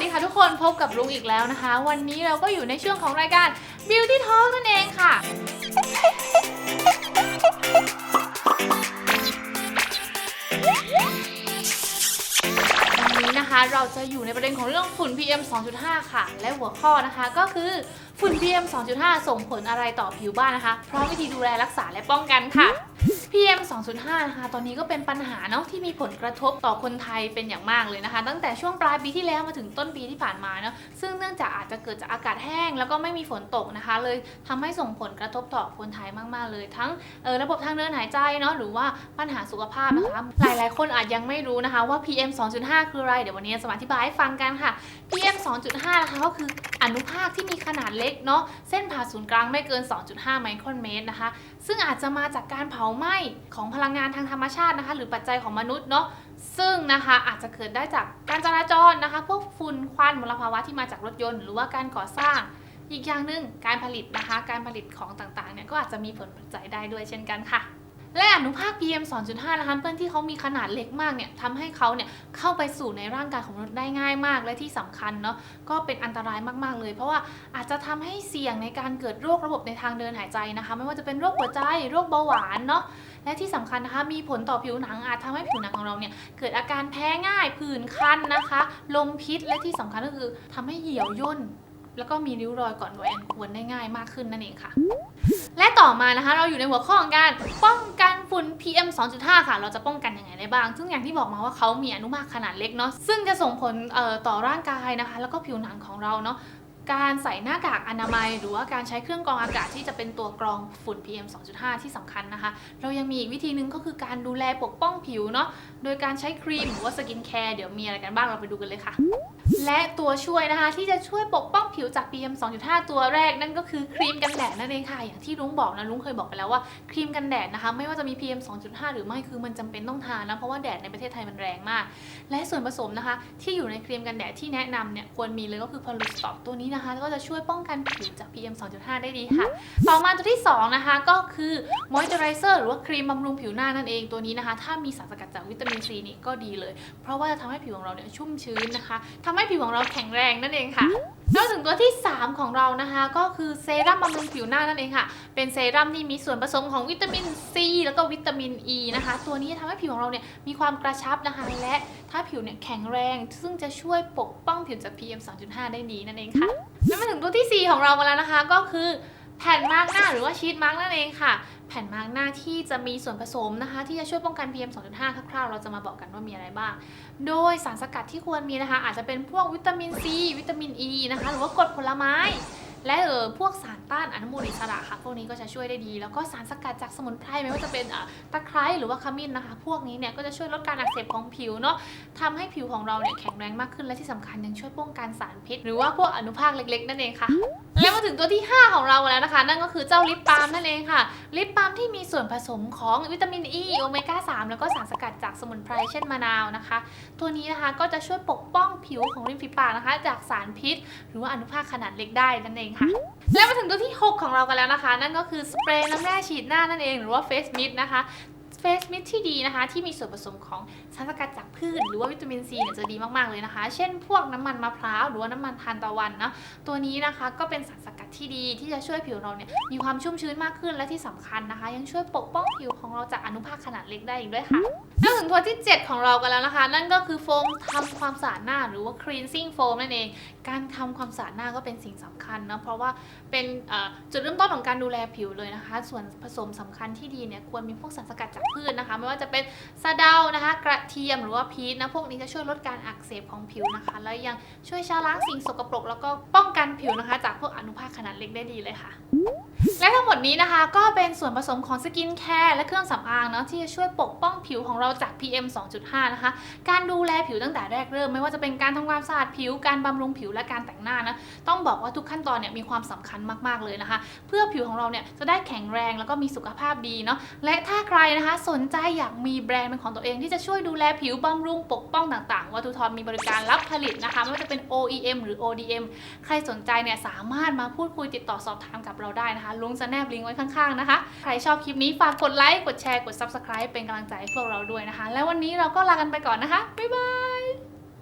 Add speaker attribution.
Speaker 1: ดีค่ะทุกคนพบกับลุงอีกแล้วนะคะ วันนี้เราก็อยู่ในช่วงของรายการ Beauty Talk นั่นเองค่ะ วันนี้นะคะเราจะอยู่ในประเด็นของเรื่องฝุ่น PM 2.5 ค่ะ และหัวข้อนะคะก็คือฝุ่น PM 2.5 ส่งผลอะไรต่อผิวบ้านนะคะ พร้อมวิธีดูแลรักษาและป้องกันค่ะ PM 2.5 นะคะ ตอนนี้ก็เป็นปัญหาเนาะที่มีผลกระทบต่อคนไทยเป็นอย่างมากเลยนะคะ ตั้งแต่ช่วงปลายปีที่แล้วมาถึงต้นปีที่ผ่านมาเนาะ ซึ่งเนื่องจากอาจจะเกิดจากอากาศแห้ง แล้วก็ไม่มีฝนตกนะคะ เลยทำให้ส่งผลกระทบต่อคนไทยมาก ๆ เลย ทั้งออระบบทางเดินหายใจเนาะ หรือว่าปัญหาสุขภาพนะคะ หลาย ๆ คนอาจยังไม่รู้นะคะว่า PM 2.5 คืออะไร เดี๋ยววันนี้จะมาอธิบายให้ฟังกันค่ะ PM 2.5 นะคะก็คืออนุภาคที่มีขนาดเล็กเนาะ เส้นผ่าศูนย์กลางไม่เกิน 2.5 ไมครอนเมตรนะคะซึ่งอาจจะมาจากการเผาไหม้ของพลังงานทางธรรมชาตินะคะ หรือปัจจัยของมนุษย์เนาะซึ่งนะคะอาจจะเกิดได้จากการจราจรนะคะ พวกฝุ่นควันมลภาวะที่มาจากรถยนต์ หรือว่าการก่อสร้าง อีกอย่างหนึ่งการผลิตนะคะ การผลิตของต่างๆเนี่ยก็อาจจะมีผลปัจจัยได้ด้วยเช่นกันค่ะ และอนุภาค PM 2.5 นะคะเพื่อนที่เขามีขนาดเล็กมากเนี่ยทำให้เขาเนี่ยเข้าไปสู่ในร่างกายของมนุษย์ได้ง่ายมาก และที่สำคัญเนาะก็เป็นอันตรายมากๆเลย เพราะว่าอาจจะทำให้เสี่ยงในการเกิดโรคระบบในทางเดินหายใจนะคะ ไม่ว่าจะเป็นโรคหัวใจโรคเบาหวานเนาะและที่สำคัญนะคะมีผลต่อผิวหนังอาจทำให้ผิวหนังของเราเนี่ยเกิดอาการแพ้ง่ายผื่นคันนะคะ ลมพิษและที่สำคัญก็คือทำให้เหี่ยวย่น แล้วก็มีริ้วรอยก่อนวัยอันควรได้ง่ายมากขึ้นนั่นเองค่ะ และต่อมานะคะเราอยู่ในหัวข้อของการป้องกันฝุ่น PM 2.5 ค่ะ เราจะป้องกันยังไงได้บ้าง ซึ่งอย่างที่บอกมาว่าเขามีอนุภาคขนาดเล็กเนาะซึ่งจะส่งผลต่อร่างกายนะคะ แล้วก็ผิวหนังของเราเนาะการใส่หน้ากากอนามัย หรือว่าการใช้เครื่องกรองอากาศที่จะเป็นตัวกรองฝุ่น PM 2.5 ที่สำคัญนะคะ เรายังมีอีกวิธีหนึ่งก็คือการดูแลปกป้องผิวเนาะโดยการใช้ครีมหรือว่าสกินแคร์เดี๋ยวมีอะไรกันบ้างเราไปดูกันเลยค่ะ และตัวช่วยนะคะ ที่จะช่วยปกป้องผิวจาก PM 2.5 ตัวแรกนั่นก็คือครีมกันแดดนั่นเองค่ะ อย่างที่ลุงบอกนะลุงเคยบอกไปแล้วว่าครีมกันแดดนะคะ ไม่ว่าจะมี PM 2.5 หรือไม่คือมันจำเป็นต้องทานนะเพราะว่าแดดในประเทศไทยมันแรงมาก และส่วนผสมนะคะ ที่อยู่ในครีมกันแดดที่แนะนำเนี่ยควรมีเลยก็คือพอลูสตอปตัวนี้นะคะ ก็จะช่วยป้องกันผิวจาก PM 2.5 ได้ดีค่ะ ต่อมาตัวที่2นะคะก็คือมอยส์เจอไรเซอร์หรือว่าครีมบำรุงผิวหน้านั่นเองตัวนี้นะคะ ถ้ามีสารสกัดจากวิตามินซีนี่ก็ดีเลย เพราะว่าจะทำให้ผิวของเราเนี่ยชุ่มชื้นนะคะทำให้ผิวของเราแข็งแรงนั่นเองค่ะแล้วถึงตัวที่ 3 ของเรานะคะ ก็คือเซรั่มบำรุงผิวหน้านั่นเองค่ะ เป็นเซรั่มที่มีส่วนผสมของวิตามินซีแล้วก็วิตามินอ e ีนะคะ ตัวนี้ทำให้ผิวของเราเนี่ยมีความกระชับนะคะและถ้าผิวเนี่ยแข็งแรง ซึ่งจะช่วยปกป้องผิวจาก PM 2.5 ได้ดีนั่นเองค่ะแล้วมาถึงตัวที่ 4 ของเรากันแล้วนะคะ ก็คือแผ่นมาร์กหน้าหรือว่าชีทมาร์กนั่นเองค่ะ แผ่นมาร์กหน้าที่จะมีส่วนผสมนะคะ ที่จะช่วยป้องกัน PM 2.5 คร่าวๆ เราจะมาบอกกันว่ามีอะไรบ้าง โดยสารสกัดที่ควรมีนะคะ อาจจะเป็นพวกวิตามินซีวิตามินอ e ีนะคะ หรือว่ากรดผลไม้ และเออพวกสารต้านอนุมูลอิสระค่ะ พวกนี้ก็จะช่วยได้ดี แล้วก็สารสกัดจากสมุนไพรไม่ว่าจะเป็นตะไคร้หรือว่าขมิ้นนะคะ พวกนี้เนี่ยก็จะช่วยลดการอักเสบของผิวเนาะทำให้ผิวของเราเนี่ยแข็งแรงมากขึ้นและที่สำคัญยังช่วยป้องกันสารพิษ หรือว่าพวกอนุภาคเล็ก ๆ นั่นเองค่ะแล้วมาถึงตัวที่ 5 ของเราแล้วนะคะ นั่นก็คือเจ้าลิปบาล์มนั่นเองค่ะ ลิปบาล์มที่มีส่วนผสมของวิตามินอ e, ีโอเมก้า 3 แล้วก็สารสกัดจากสมุนไพรเช่นมะนาวนะคะ ตัวนี้นะคะก็จะช่วยปกป้องผิวของริมฝีปากนะคะ จากสารพิษ หรือว่าอนุภาคขนาดเล็กได้นั่นเองค่ะ แล้วมาถึงตัวที่ 6 ของเรากันแล้วนะคะ นั่นก็คือสเปรย์น้ำแร่ฉีดหน้านั่นเองหรือว่าเฟสมิดนะคะเฟสมิดที่ดีนะคะ ที่มีส่วนผสมของสารสกัดจากพืช หรือว่าวิตามินซีเนี่ยจะดีมากๆเลยนะคะ เช่น พวกน้ำมันมะพร้าวหรือว่าน้ำมันทานตะวันนะตัวนี้นะคะก็เป็นสารสกัดที่ดีที่จะช่วยผิวเราเนี่ยมีความชุ่มชื้นมากขึ้นและที่สำคัญนะคะ ยังช่วยปกป้องผิว ของเราจากอนุภาคขนาดเล็กได้อีกด้วยค่ะแล้วถึงตัวที่ 7 ของเรากันแล้วนะคะ นั่นก็คือโฟมทำความสะอาดหน้าหรือว่า cleansing foam นั่นเอง การทำความสะอาดหน้าก็เป็นสิ่งสำคัญนะเพราะว่าเป็นจุดเริ่มต้นของการดูแลผิวเลยนะคะ ส่วนผสมสำคัญที่ดีเนี่ยควรมีพวกสารสกัดจากพืชนะคะ ไม่ว่าจะเป็นสะเดานะคะ กระเทียมหรือว่าพีชนะพวกนี้จะช่วยลดการอักเสบของผิวนะคะ แล้วยังช่วยชะล้างสิ่งสกปรก แล้วก็ป้องกันผิวนะคะ จากพวกอนุภาคขนาดเล็กได้ดีเลยค่ะ และทั้งหมดนี้นะคะก็เป็นส่วนผสมของสกินแคร์และเครื่องสำอางเนาะที่จะช่วยปกป้องผิวของเราจาก PM 2.5 นะคะ การดูแลผิวตั้งแต่แรกเริ่ม ไม่ว่าจะเป็นการทำความสะอาดผิว การบำรุงผิวและการแต่งหน้านะต้องบอกว่าทุกขั้นตอนเนี่ยมีความสำคัญมากๆเลยนะคะ เพื่อผิวของเราเนี่ยจะได้แข็งแรงแล้วก็มีสุขภาพดีเนาะและถ้าใครนะคะสนใจอยากมีแบรนด์เป็นของตัวเองที่จะช่วยดูแลผิวบำรุงปกป้องต่างๆวัตถุทอนมีบริการรับผลิตนะคะไม่ว่าจะเป็น OEM หรือ ODM ใครสนใจเนี่ยสามารถมาพูดคุยติดต่อสอบถามกับเราได้นะคะงจะแนบลิงก์ไว้ข้างๆนะคะ ใครชอบคลิปนี้ฝากกดไลค์ กดแชร์ กด Subscribe เป็นกำลังใจให้พวกเราด้วยนะคะ แล้ววันนี้เราก็ลากันไปก่อนนะคะ บ๊ายบาย